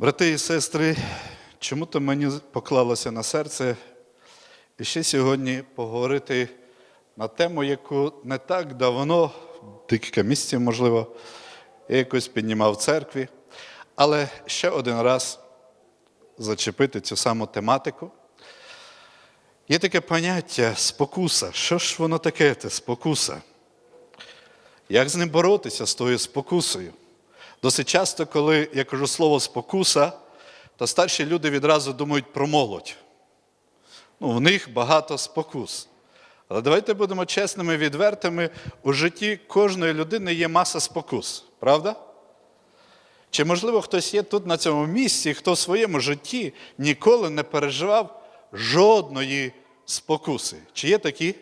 Брати і сестри, чому-то мені поклалося на серце і ще сьогодні поговорити на тему, яку не так давно, декілька місяців, можливо, я якось піднімав в церкві, але ще один раз зачепити цю саму тематику. Є таке поняття спокуса. Що ж воно таке, це спокуса? Як з ним боротися з тою спокусою? Досить часто, коли я кажу слово спокуса, то старші люди відразу думають про молодь. Ну, в них багато спокус. Але давайте будемо чесними, відвертими. У житті кожної людини є маса спокус, правда? Чи, можливо, хтось є тут на цьому місці, хто в своєму житті ніколи не переживав жодної спокуси? Чи є такі?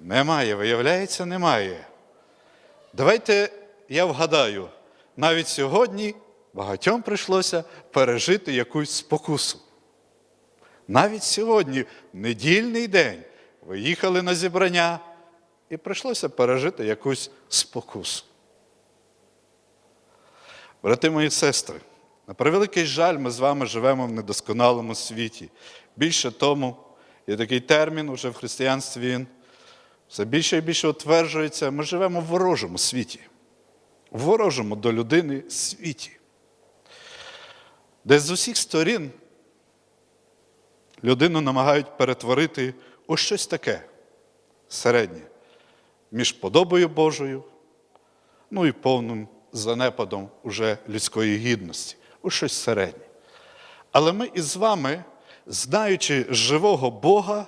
Немає, виявляється, немає. Давайте я вгадаю, навіть сьогодні багатьом прийшлося пережити якусь спокусу. Навіть сьогодні, недільний день, ви їхали на зібрання і прийшлося пережити якусь спокусу. Брати мої сестри, на превеликий жаль, ми з вами живемо в недосконалому світі. Більше тому, є такий термін уже в християнстві він все більше і більше утверджується, ми живемо в ворожому світі, ворожому до людини світі, де з усіх сторін людину намагають перетворити у щось таке середнє між подобою Божою, ну і повним занепадом уже людської гідності, у щось середнє. Але ми із вами, знаючи живого Бога,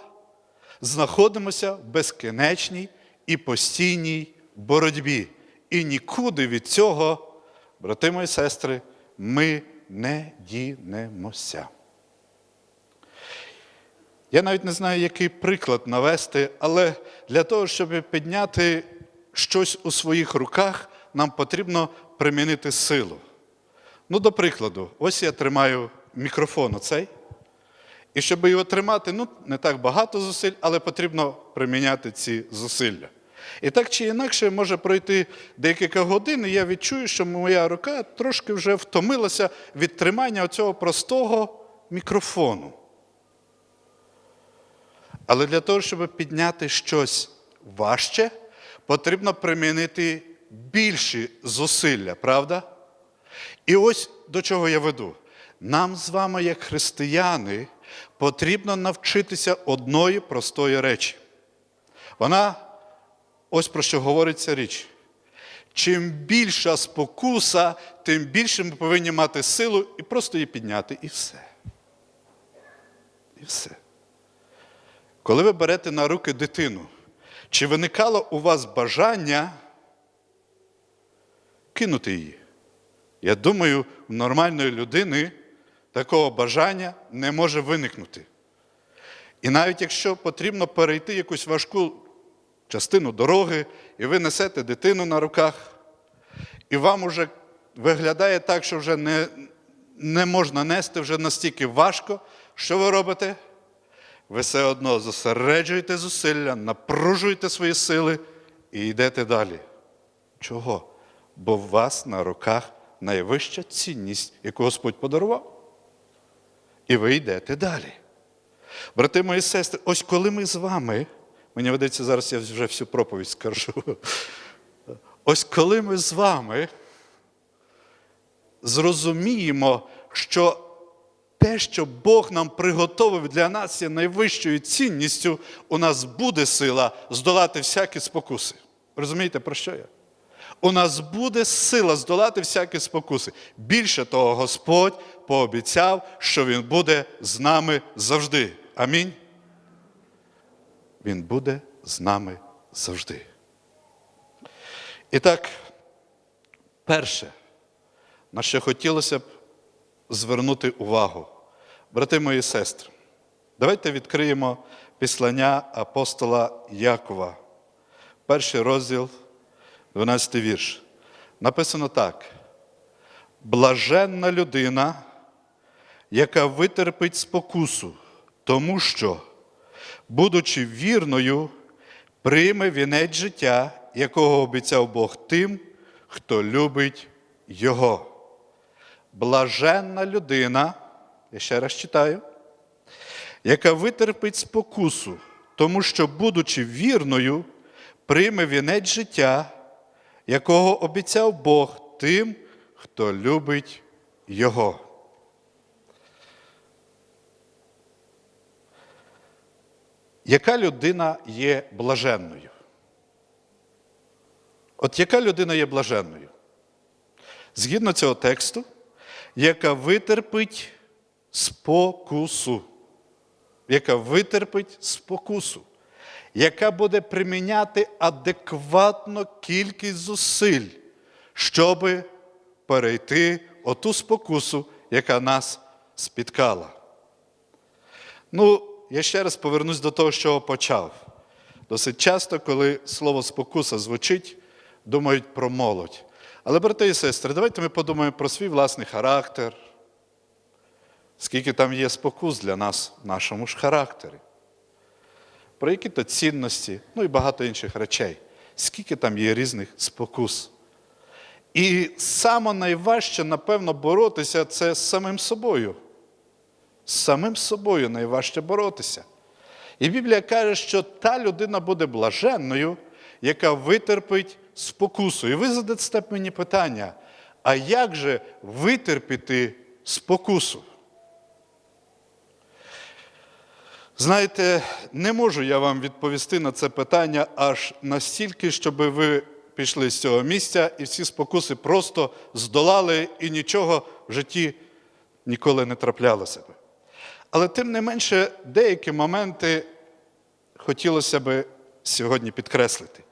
знаходимося в безкінечній і постійній боротьбі. І нікуди від цього, брати мої сестри, ми не дінемося. Я навіть не знаю, який приклад навести, але для того, щоб підняти щось у своїх руках, нам потрібно примінити силу. Ну, до прикладу, ось я тримаю мікрофон оцей. І щоб його тримати, ну, не так багато зусиль, але потрібно приміняти ці зусилля. І так чи інакше може пройти декілька годин, і я відчую, що моя рука трошки вже втомилася від тримання цього простого мікрофону. Але для того, щоб підняти щось важче, потрібно примінити більші зусилля, правда? І ось до чого я веду. Нам з вами, як християни, потрібно навчитися одної простої речі. Вона, ось про що говориться річ. Чим більша спокуса, тим більше ми повинні мати силу і просто її підняти, і все. І все. Коли ви берете на руки дитину, чи виникало у вас бажання кинути її? Я думаю, у нормальної людини такого бажання не може виникнути. І навіть якщо потрібно перейти якусь важку частину дороги, і ви несете дитину на руках, і вам уже виглядає так, що вже не, не можна нести вже настільки важко, що ви робите? Ви все одно зосереджуєте зусилля, напружуєте свої сили і йдете далі. Чого? Бо у вас на руках найвища цінність, яку Господь подарував. І ви йдете далі. Брати мої сестри, ось коли ми з вами, мені ведеться зараз, я вже всю проповідь скажу. Ось коли ми з вами зрозуміємо, що те, що Бог нам приготовив для нас є найвищою цінністю, у нас буде сила здолати всякі спокуси. Розумієте, про що я? У нас буде сила здолати всякі спокуси. Більше того, Господь пообіцяв, що Він буде з нами завжди. Амінь. Він буде з нами завжди. І так, перше, на що хотілося б звернути увагу. Брати мої сестри, давайте відкриємо післання апостола Якова, перший розділ, 12 вірш. Написано так: блаженна людина, яка витерпить спокусу, тому що, будучи вірною, прийме вінець життя, якого обіцяв Бог тим, хто любить Його. блаженна людина, я ще раз читаю, яка витерпить спокусу, тому що, будучи вірною, прийме вінець життя, якого обіцяв Бог тим, хто любить Його. Яка людина є блаженною? От яка людина є блаженною? Згідно цього тексту, яка витерпить спокусу, яка витерпить спокусу, яка буде приміняти адекватно кількість зусиль, щоб перейти оту спокусу, яка нас спіткала. Ну, я ще раз повернусь до того, що почав. Досить часто, коли слово спокуса звучить, думають про молодь. Але, брати і сестри, давайте ми подумаємо про свій власний характер, скільки там є спокус для нас в нашому ж характері, про які-то цінності, ну і багато інших речей, скільки там є різних спокус. І найважче, напевно, боротися це з самим собою. З самим собою найважче боротися. І Біблія каже, що та людина буде блаженною, яка витерпить спокусу. І ви задасте мені питання: а як же витерпіти спокусу? Знаєте, не можу я вам відповісти на це питання аж настільки, щоб ви пішли з цього місця і всі спокуси просто здолали і нічого в житті ніколи не траплялося. Але тим не менше, деякі моменти хотілося би сьогодні підкреслити.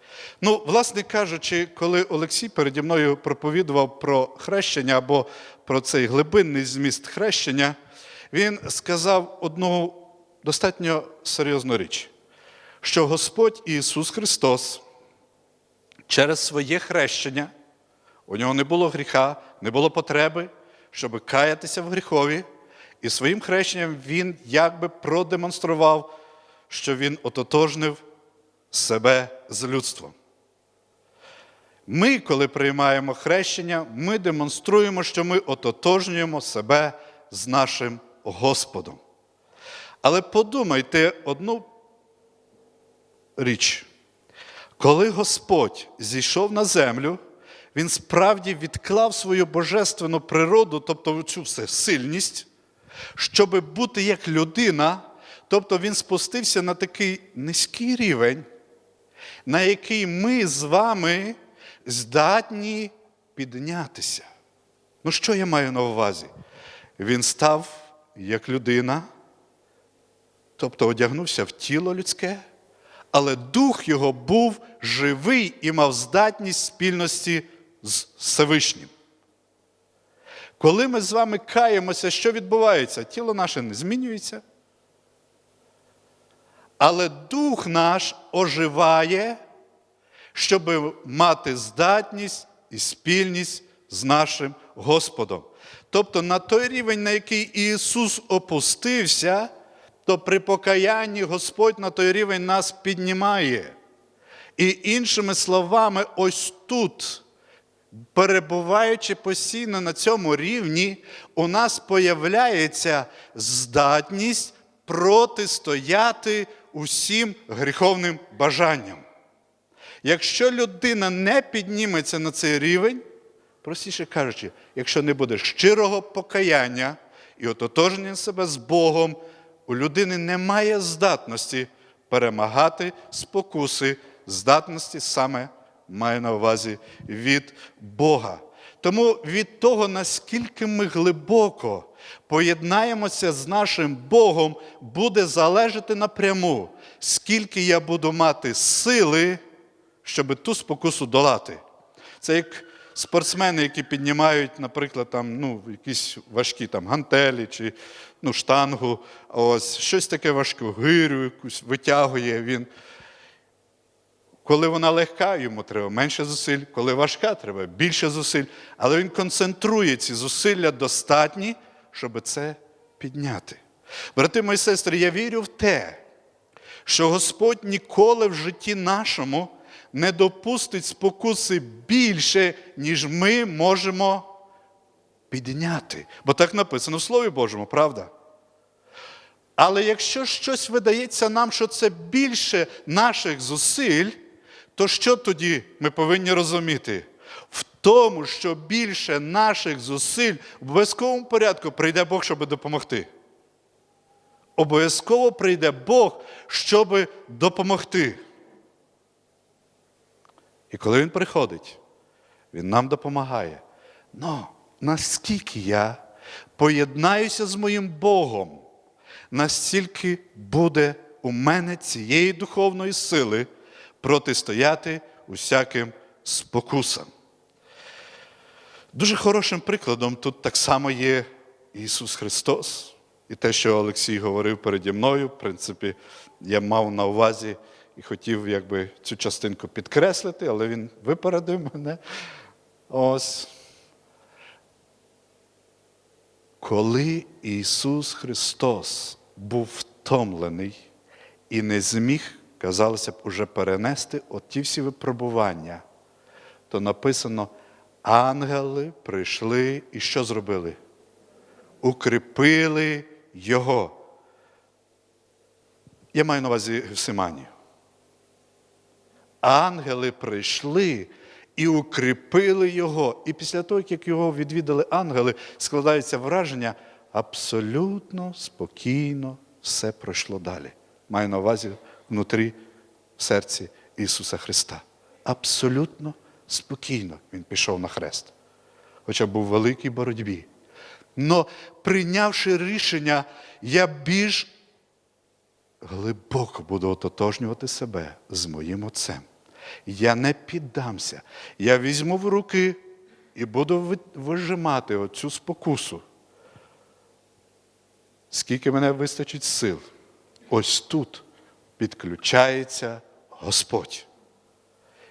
Ну, власне кажучи, коли Олексій переді мною проповідував про хрещення або про цей глибинний зміст хрещення, він сказав одну достатньо серйозну річ, що Господь Ісус Христос через своє хрещення, у нього не було гріха, не було потреби, щоб каятися в гріхові, і своїм хрещенням Він якби продемонстрував, що Він ототожнив себе з людством. Ми, коли приймаємо хрещення, ми демонструємо, що ми ототожнюємо себе з нашим Господом. Але подумайте одну річ. Коли Господь зійшов на землю, Він справді відклав свою божественну природу, тобто цю всесильність, щоб бути як людина, тобто Він спустився на такий низький рівень, на який ми з вами здатні піднятися. Ну, що я маю на увазі? Він став як людина, тобто одягнувся в тіло людське, але дух його був живий і мав здатність спільності з Всевишнім. Коли ми з вами каємося, що відбувається? Тіло наше не змінюється. Але дух наш оживає, щоб мати здатність і спільність з нашим Господом. Тобто на той рівень, на який Ісус опустився, то при покаянні Господь на той рівень нас піднімає. І іншими словами, ось тут, перебуваючи постійно на цьому рівні, у нас появляється здатність протистояти усім гріховним бажанням. Якщо людина не підніметься на цей рівень, простіше кажучи, якщо не буде щирого покаяння і ототожнення себе з Богом, у людини немає здатності перемагати спокуси, здатності саме має на увазі від Бога. Тому від того, наскільки ми глибоко поєднаємося з нашим Богом, буде залежати напряму, скільки я буду мати сили, щоб ту спокусу долати. Це як спортсмени, які піднімають, наприклад, там, ну, якісь важкі там, гантелі чи ну, штангу, ось, щось таке важке, гирю якусь витягує він. Коли вона легка, йому треба менше зусиль, коли важка, треба більше зусиль. Але він концентрує ці зусилля достатні, щоб це підняти. Брати мої сестри, я вірю в те, що Господь ніколи в житті нашому не допустить спокуси більше, ніж ми можемо підняти. Бо так написано в Слові Божому, правда? Але якщо щось видається нам, що це більше наших зусиль, то що тоді ми повинні розуміти? В тому, що більше наших зусиль в обов'язковому порядку прийде Бог, щоб допомогти. Обов'язково прийде Бог, щоб допомогти. І коли Він приходить, Він нам допомагає. Но наскільки я поєднаюся з моїм Богом, настільки буде у мене цієї духовної сили протистояти усяким спокусам. Дуже хорошим прикладом тут так само є Ісус Христос. І те, що Олексій говорив переді мною, в принципі, я мав на увазі і хотів якби, цю частинку підкреслити, але він випередив мене. Ось. Коли Ісус Христос був втомлений і не зміг, казалося б, уже перенести оті всі випробування, то написано, ангели прийшли і що зробили? Укріпили Його. Я маю на увазі Гефсиманію. Ангели прийшли і укріпили його. І після того, як його відвідали ангели, складається враження, абсолютно спокійно все пройшло далі. Маю на увазі внутрі серці Ісуса Христа. Абсолютно спокійно Він пішов на хрест, хоча був в великій боротьбі. Но прийнявши рішення, я більш глибоко буду ототожнювати себе з моїм Отцем. Я не піддамся. Я візьму в руки і буду вижимати оцю спокусу. Скільки мене вистачить сил, ось тут підключається Господь.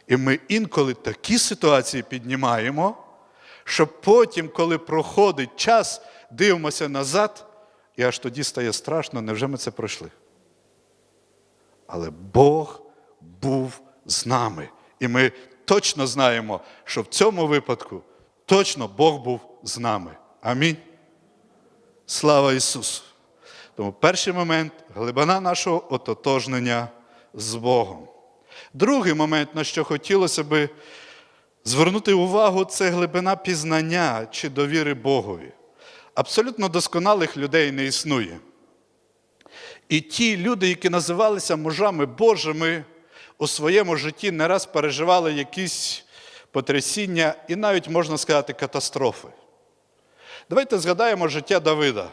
І ми інколи такі ситуації піднімаємо, що потім, коли проходить час, дивимося назад, і аж тоді стає страшно, невже ми це пройшли? Але Бог був з нами. І ми точно знаємо, що в цьому випадку точно Бог був з нами. Амінь. Слава Ісусу! Тому перший момент глибина нашого ототожнення з Богом. Другий момент, на що хотілося би звернути увагу, це глибина пізнання чи довіри Богові. Абсолютно досконалих людей не існує. І ті люди, які називалися мужами Божими, у своєму житті не раз переживали якісь потрясіння і навіть, можна сказати, катастрофи. Давайте згадаємо життя Давида.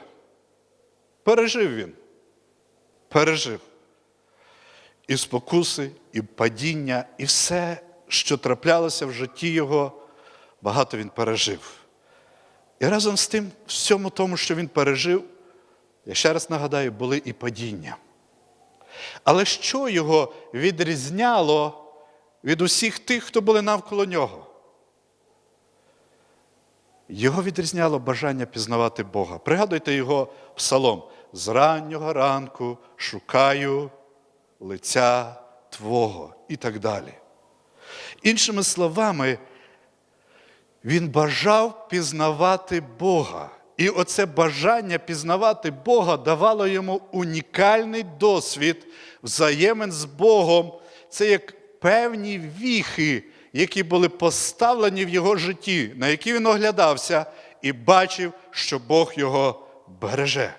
Пережив він. Пережив. І спокуси, і падіння, і все, що траплялося в житті його, багато він пережив. І разом з тим, всьому тому, що він пережив, я ще раз нагадаю, були і падіння. Але що його відрізняло від усіх тих, хто були навколо нього? Його відрізняло бажання пізнавати Бога. Пригадуйте його псалом. З раннього ранку шукаю лиця Твого і так далі. Іншими словами, він бажав пізнавати Бога. І оце бажання пізнавати Бога давало йому унікальний досвід взаємин з Богом. Це як певні віхи, які були поставлені в його житті, на які він оглядався і бачив, що Бог його береже.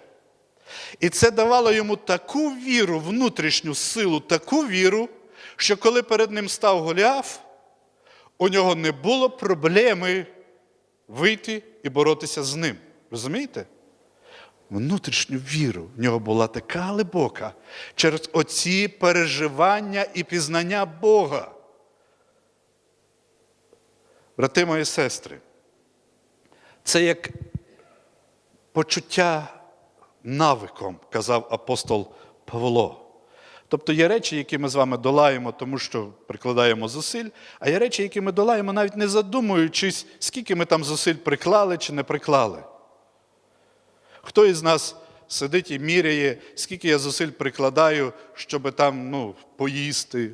І це давало йому таку віру, внутрішню силу, таку віру, що коли перед ним став Голіаф, у нього не було проблеми вийти і боротися з ним. Розумієте? Внутрішню віру в нього була така глибока через оці переживання і пізнання Бога. Брати мої сестри, це як почуття навиком, казав апостол Павло. Тобто є речі, які ми з вами долаємо, тому що прикладаємо зусиль, а є речі, які ми долаємо, навіть не задумуючись, скільки ми там зусиль приклали чи не приклали. Хто із нас сидить і міряє, скільки я зусиль прикладаю, щоб там ну, поїсти,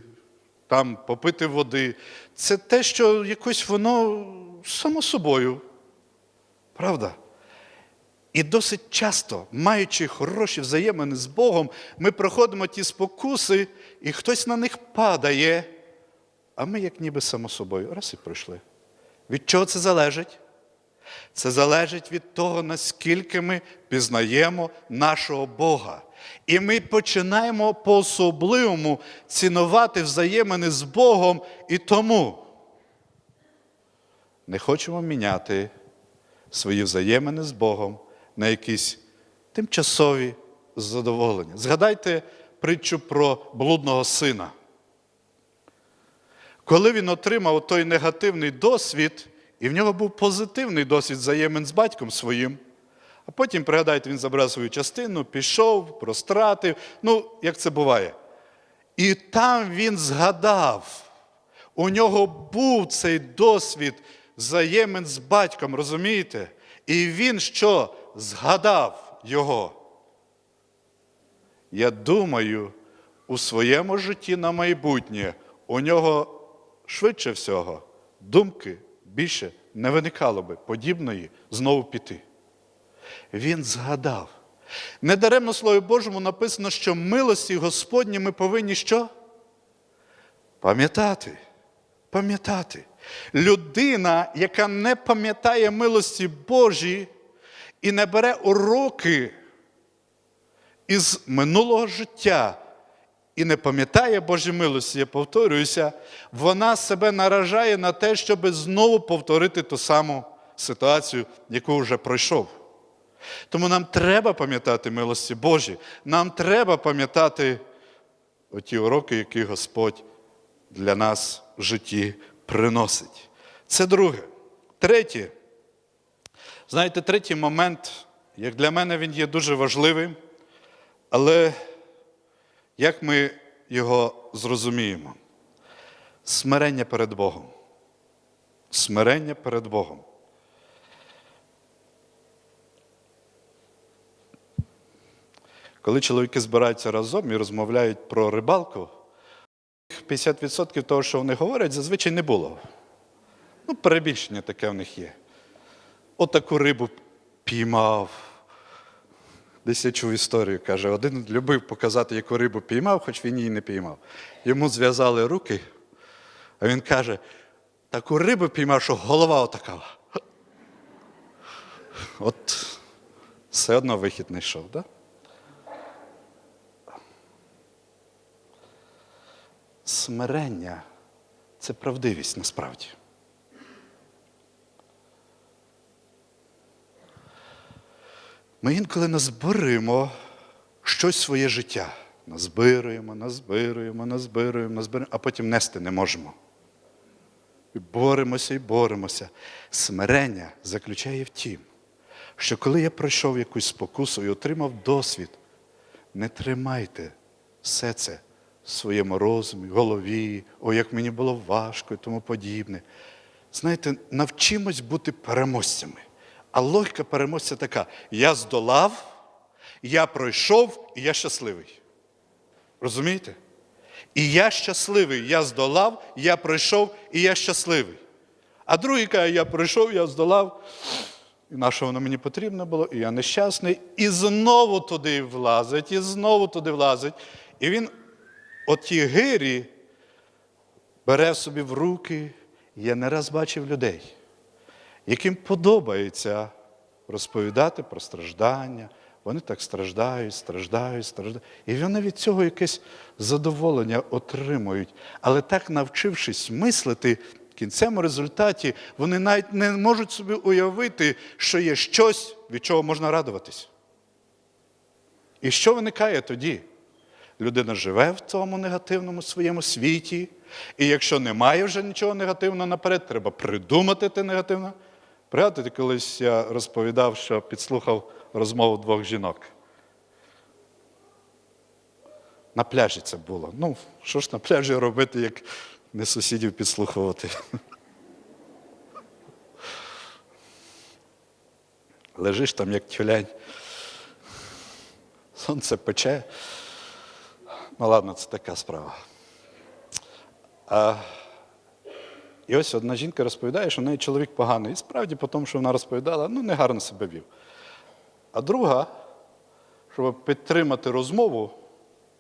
там попити води. Це те, що якось воно само собою Правда? І досить часто, маючи хороші взаємини з Богом, ми проходимо ті спокуси, і хтось на них падає, а ми, як ніби само собою, раз і пройшли. Від чого це залежить? Це залежить від того, наскільки ми пізнаємо нашого Бога. І ми починаємо по-особливому цінувати взаємини з Богом і тому не хочемо міняти свої взаємини з Богом на якісь тимчасові задоволення. Згадайте притчу про блудного сина. Коли він отримав той негативний досвід, і в нього був позитивний досвід взаємин з батьком своїм, а потім, пригадайте, він забрав свою частину, пішов, простратив, ну, як це буває. І там він згадав, у нього був цей досвід взаємин з батьком, розумієте? І він що? Згадав його. Я думаю, у своєму житті на майбутнє у нього швидше всього думки більше не виникало би подібної знову піти. Він згадав. Недаремно Слові Божому написано, що милості Господні ми повинні що? Пам'ятати. Пам'ятати. Людина, яка не пам'ятає милості Божі і не бере уроки із минулого життя і не пам'ятає Божі милості, я повторююся, вона себе наражає на те, щоб знову повторити ту саму ситуацію, яку вже пройшов. Тому нам треба пам'ятати милості Божі, нам треба пам'ятати оті уроки, які Господь для нас в житті приносить. Це друге. Третє. Знаєте, третій момент, як для мене, він є дуже важливим, але як ми його зрозуміємо? Смирення перед Богом. Смирення перед Богом. Коли чоловіки збираються разом і розмовляють про рибалку, 50% того, що вони говорять, зазвичай не було. Ну, перебільшення таке в них є. Отаку рибу піймав. Десь я чув історію, каже, один любив показати, яку рибу піймав, хоч він її не піймав. Йому зв'язали руки, а він каже, таку рибу піймав, що голова отака. От все одно вихід не йшов? Да? Смирення це правдивість насправді. Ми інколи назбиримо щось своє життя. Назбируємо, назбируємо, назбируємо, назбируємо, а потім нести не можемо. І боремося і боремося. Смирення заключає в тім, що коли я пройшов якусь спокусу і отримав досвід, не тримайте все це своєму розумі, голові, о, як мені було важко і тому подібне. Знаєте, навчимось бути переможцями. А логіка переможця така: я здолав, я пройшов і я щасливий. Розумієте? І я щасливий, я здолав, я пройшов і я щасливий. А другий каже, я пройшов, я здолав, і на що воно мені потрібно було, і я нещасний, і знову туди влазить, і знову туди влазить. І він оті гирі бере собі в руки. Я не раз бачив людей, яким подобається розповідати про страждання. Вони так страждають, страждають, страждають. І вони від цього якесь задоволення отримують. Але так навчившись мислити, в кінцевому результаті вони навіть не можуть собі уявити, що є щось, від чого можна радуватись. І що виникає тоді? Людина живе в тому негативному своєму світі, і якщо немає вже нічого негативного наперед, треба придумати те негативне. Пригадуєте, колись я розповідав, що підслухав розмову двох жінок. На пляжі це було. Ну, що ж на пляжі робити, як не сусідів підслухувати? Лежиш там, як тюлянь. Сонце пече. Ну, ладно, це така справа. А І ось одна жінка розповідає, що в неї чоловік поганий. І справді, по тому, що вона розповідала, ну негарно себе вів. А друга, щоб підтримати розмову,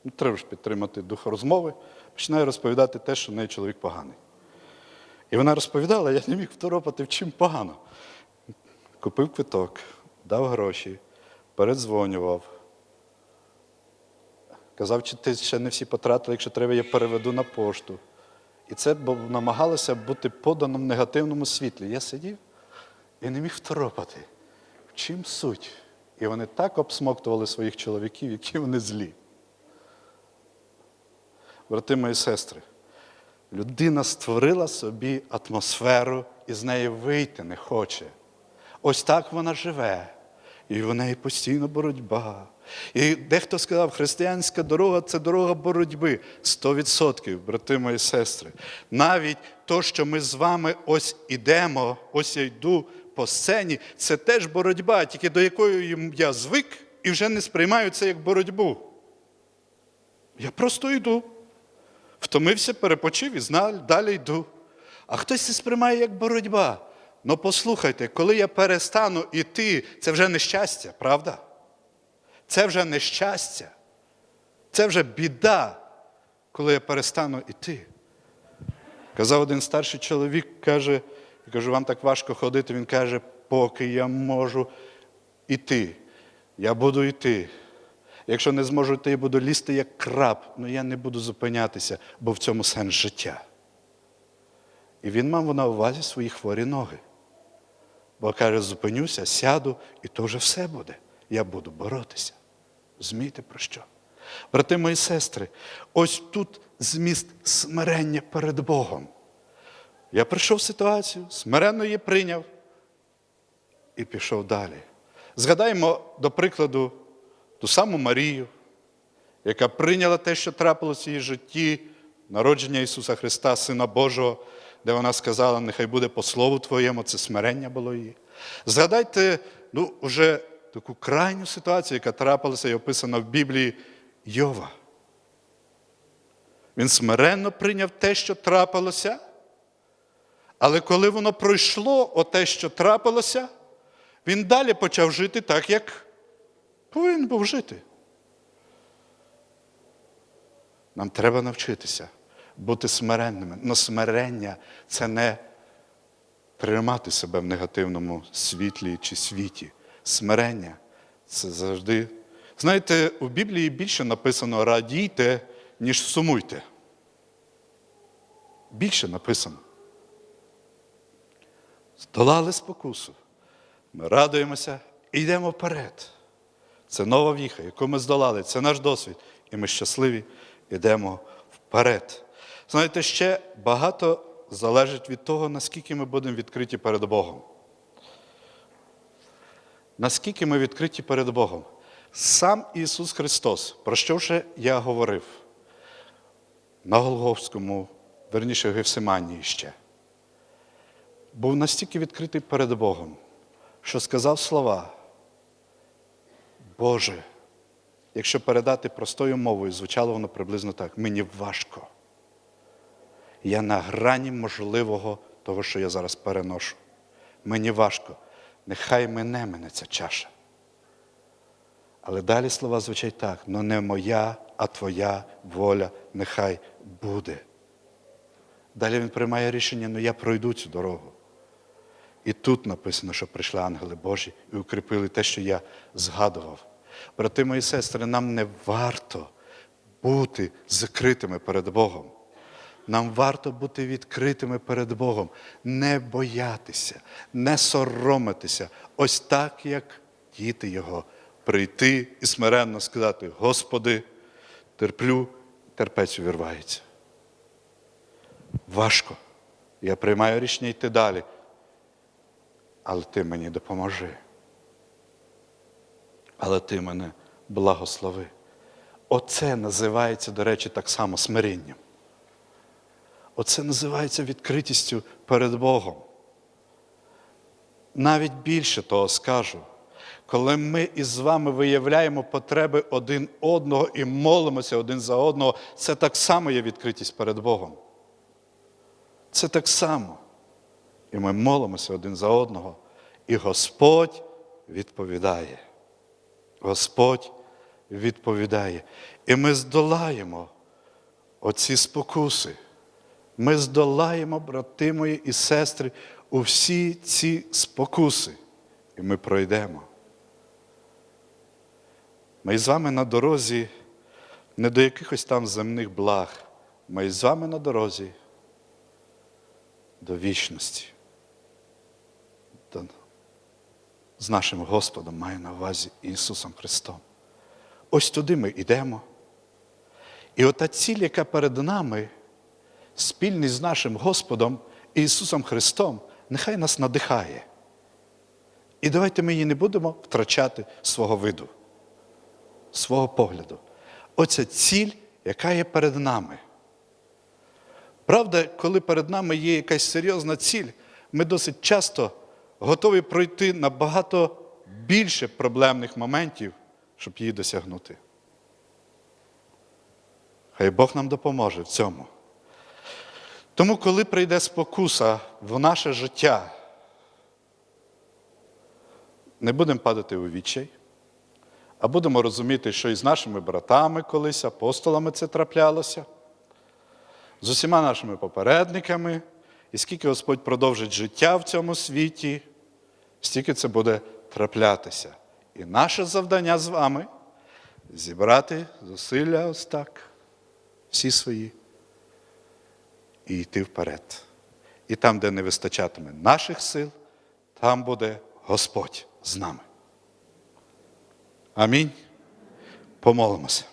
ну треба ж підтримати дух розмови, починає розповідати те, що в неї чоловік поганий. І вона розповідала, я не міг второпати, в чим погано. Купив квиток, дав гроші, передзвонював. Казав, чи ти ще не всі потратили, якщо треба, я переведу на пошту. І це намагалося бути подано в негативному світлі. Я сидів і не міг второпати. В чим суть? І вони так обсмоктували своїх чоловіків, які вони злі. Брати мої сестри, людина створила собі атмосферу і з неї вийти не хоче. Ось так вона живе. І в неї постійно боротьба. І дехто сказав, християнська дорога це дорога боротьби. Сто відсотків, брати мої сестри. Навіть то, що ми з вами ось ідемо, ось я йду по сцені, це теж боротьба, тільки до якої я звик і вже не сприймаю це як боротьбу. Я просто йду. Втомився, перепочив і знав, далі йду. А хтось це сприймає як боротьба. Ну послухайте, коли я перестану йти, це вже нещастя, правда? Це вже нещастя. Це вже біда, коли я перестану йти. Казав один старший чоловік, каже, я кажу, вам так важко ходити. Він каже, поки я можу йти, я буду йти. Якщо не зможу йти, я буду лізти як краб, але я не буду зупинятися, бо в цьому сенс життя. І він мав на увазі свої хворі ноги. Бо каже, зупинюся, сяду, і то вже все буде. Я буду боротися. Змійте про що? Брати мої сестри, ось тут зміст смирення перед Богом. Я прийшов в ситуацію, смиренно її прийняв і пішов далі. Згадаймо, до прикладу, ту саму Марію, яка прийняла те, що трапилося в її житті, народження Ісуса Христа, Сина Божого, де вона сказала, нехай буде по слову Твоєму, це смирення було її. Згадайте, ну, вже таку крайню ситуацію, яка трапилася і описана в Біблії Йова. Він смиренно прийняв те, що трапилося, але коли воно пройшло, оте, що трапилося, він далі почав жити так, як повинен був жити. Нам треба навчитися бути смиренними. Но смирення це не тримати себе в негативному світлі чи світі. Смирення це завжди. Знаєте, у Біблії більше написано радійте, ніж сумуйте. Більше написано. Здолали спокусу. Ми радуємося і йдемо вперед. Це нова віха, яку ми здолали, це наш досвід. І ми щасливі йдемо вперед. Знаєте, ще багато залежить від того, наскільки ми будемо відкриті перед Богом. Наскільки ми відкриті перед Богом. Сам Ісус Христос, про що вже я говорив на Голговському, верніше в Гефсиманії ще, був настільки відкритий перед Богом, що сказав слова. Боже, якщо передати простою мовою, звучало воно приблизно так: мені важко. Я на грані можливого того, що я зараз переношу. Мені важко. Нехай мене мене ця чаша. Але далі слова звучать так: ну не моя, а твоя воля нехай буде. Далі він приймає рішення, ну я пройду цю дорогу. І тут написано, що прийшли ангели Божі і укріпили те, що я згадував. Брати мої сестри, нам не варто бути закритими перед Богом. Нам варто бути відкритими перед Богом, не боятися, не соромитися, ось так, як діти Його, прийти і смиренно сказати: Господи, терплю, терпець увірвається. Важко. Я приймаю рішення йти далі. Але ти мені допоможи. Але ти мене благослови. Оце називається, до речі, так само смирінням. Оце називається відкритістю перед Богом. Навіть більше того скажу, коли ми із вами виявляємо потреби один одного і молимося один за одного, це так само є відкритість перед Богом. Це так само. І ми молимося один за одного. І Господь відповідає. Господь відповідає. І ми здолаємо оці спокуси. Ми здолаємо, брати мої і сестри, у всі ці спокуси. І ми пройдемо. Ми з вами на дорозі не до якихось там земних благ. Ми з вами на дорозі до вічності. З нашим Господом маю на увазі Ісусом Христом. Ось туди ми йдемо. І ота ціль, яка перед нами, спільність з нашим Господом Ісусом Христом, нехай нас надихає. І давайте ми її не будемо втрачати свого виду, свого погляду. Оця ціль, яка є перед нами. Правда, коли перед нами є якась серйозна ціль, ми досить часто готові пройти набагато більше проблемних моментів, щоб її досягнути. Хай Бог нам допоможе в цьому. Тому, коли прийде спокуса в наше життя, не будемо падати у відчай, а будемо розуміти, що і з нашими братами колись, апостолами це траплялося, з усіма нашими попередниками, і скільки Господь продовжить життя в цьому світі, стільки це буде траплятися. І наше завдання з вами зібрати зусилля ось так, всі свої, і йти вперед. І там, де не вистачатиме наших сил, там буде Господь з нами. Амінь. Помолимося.